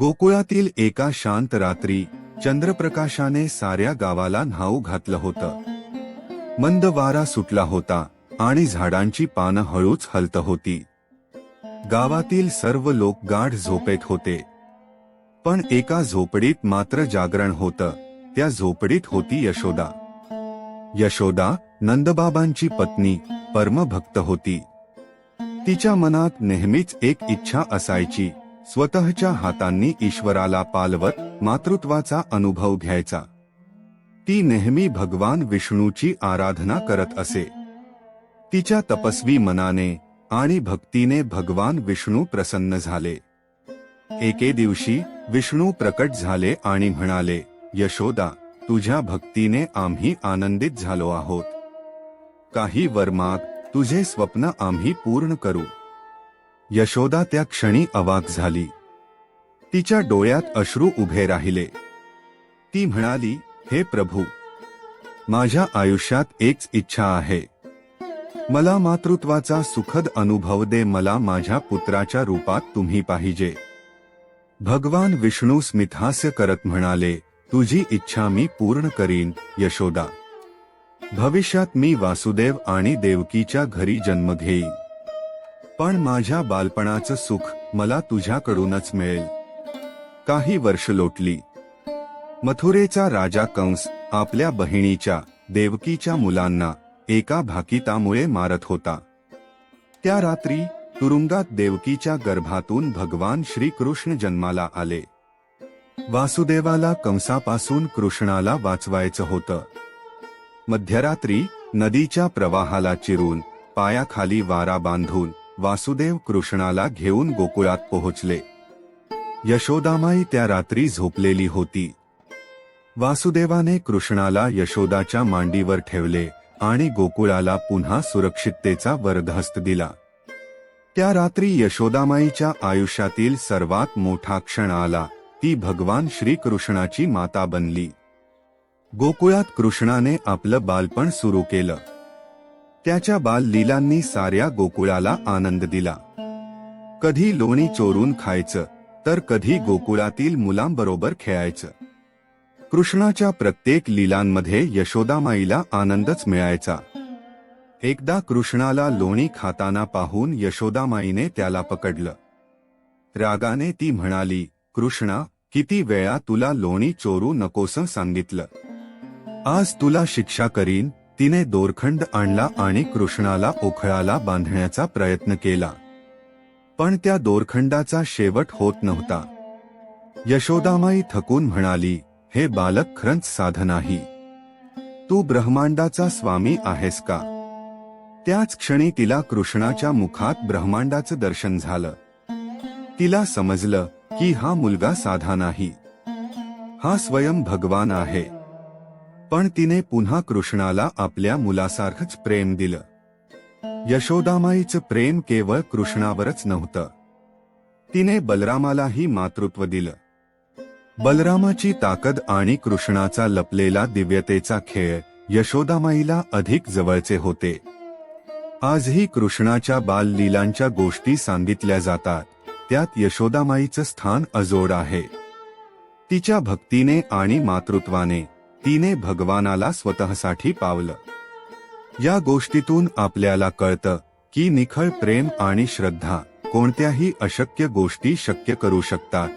गोकुळातील एका शांत रात्री चंद्रप्रकाशाने साऱ्या गावाला न्हाऊ घातलं होतं. मंद वारा सुटला होता आणि झाडांची पानं हळूच हलत होती. गावातील सर्व लोक गाढ झोपेत होते. पण एका झोपडीत मात्र जागरण होतं त्या झोपडीत होती यशोदा. यशोदा नंदबाबांची पत्नी परमभक्त होती. तिच्या मनात नेहमीच एक इच्छा असायची स्वतःच्या हातांनी ईश्वराला पालवत मातृत्वाचा अनुभव घ्यायचा. ती नेहमी भगवान विष्णूची आराधना करत असे. तिच्या तपस्वी मनाने आणि भक्तीने भगवान विष्णू प्रसन्न झाले. एके दिवशी विष्णू प्रकट झाले आणि म्हणाले यशोदा तुझ्या भक्तीने आम्ही आनंदित झालो आहोत. काही वर्मात तुझे स्वप्न आम्ही पूर्ण करू. यशोदा त्या क्षणी अवाक झाली. तिच्या डोळ्यात अश्रू उभे राहिले. ती म्हणाली हे प्रभू माझ्या आयुष्यात एकच इच्छा आहे. मला मातृत्वाचा सुखद अनुभव दे मला माझ्या पुत्राच्या रूपात तुम्ही पाहिजे. भगवान विष्णू स्मितहास्य करत म्हणाले तुझी इच्छा मी पूर्ण करीन यशोदा. भविष्यात मी वासुदेव आणि देवकीच्या घरी जन्म घेईन. पण माझ्या बालपणाचं सुख मला तुझ्याकडूनच मिळेल. काही वर्ष लोटली. मथुरेचा राजा कंस आपल्या बहिणीच्या देवकीच्या मुलांना एका भाकितामुळे मारत होता. त्या रात्री तुरुंगात देवकीच्या गर्भातून भगवान श्रीकृष्ण जन्माला आले. वासुदेवाला कंसापासून कृष्णाला वाचवायचं होतं. मध्यरात्री नदीच्या प्रवाहाला चिरून पायाखाली वारा बांधून वासुदेव कृष्णाला घेऊन गोकुळात पोहोचले. यशोदामाई त्या रात्री झोपलेली होती. वासुदेवाने कृष्णाला यशोदाच्या मांडीवर ठेवले आणि गोकुळाला पुन्हा सुरक्षिततेचा वरदहस्त दिला. त्या रात्री यशोदामाईच्या आयुष्यातील सर्वात मोठा क्षण आला ती भगवान श्रीकृष्णाची माता बनली. गोकुळात कृष्णाने आपलं बालपण सुरू केलं. त्याच्या बाल लीलांनी साऱ्या गोकुळाला आनंद दिला. कधी लोणी चोरून खायचं तर कधी गोकुळातील मुलांबरोबर खेळायचं. कृष्णाच्या प्रत्येक लीलांमध्ये यशोदामाईला आनंदच मिळायचा. एकदा कृष्णाला लोणी खाताना पाहून यशोदामाईने त्याला पकडलं. रागाने ती म्हणाली कृष्णा किती वेळा तुला लोणी चोरू नकोस सांगितलं. आज तुला शिक्षा करीन तिने दोरखंड आणला आणि कृष्णाला ओखळाला बांधण्याचा प्रयत्न केला. पण त्या दोरखंडाचा शेवट होत नव्हता. यशोदामाई थकून म्हणाली हे बालक खरंच साधन नाही. तू ब्रह्मांडाचा स्वामी आहेस का? त्याच क्षणी तिला कृष्णाच्या मुखात ब्रह्मांडाचं दर्शन झालं. तिला समजलं की हा मुलगा साधा नाही. हा स्वयं भगवान आहे. पण तिने पुन्हा कृष्णाला आपल्या मुलासारखंच प्रेम दिलं. यशोदामाईचं प्रेम केवळ कृष्णावरच नव्हतं. तिने बलरामालाही मातृत्व दिलं. बलरामाची ताकद आणि कृष्णाचा लपलेला दिव्यतेचा खेळ यशोदामाईला अधिक जवळचे होते. आजही कृष्णाच्या बाल लीलांच्या गोष्टी सांगितल्या जातात. त्यात यशोदामाईचं स्थान अजोड आहे. तिच्या भक्तीने आणि मातृत्वाने तिने भगवानाला स्वतःसाठी पावलं. या गोष्टीतून आपल्याला कळतं की निखळ प्रेम आणि श्रद्धा कोणत्याही अशक्य गोष्टी शक्य करू शकतात.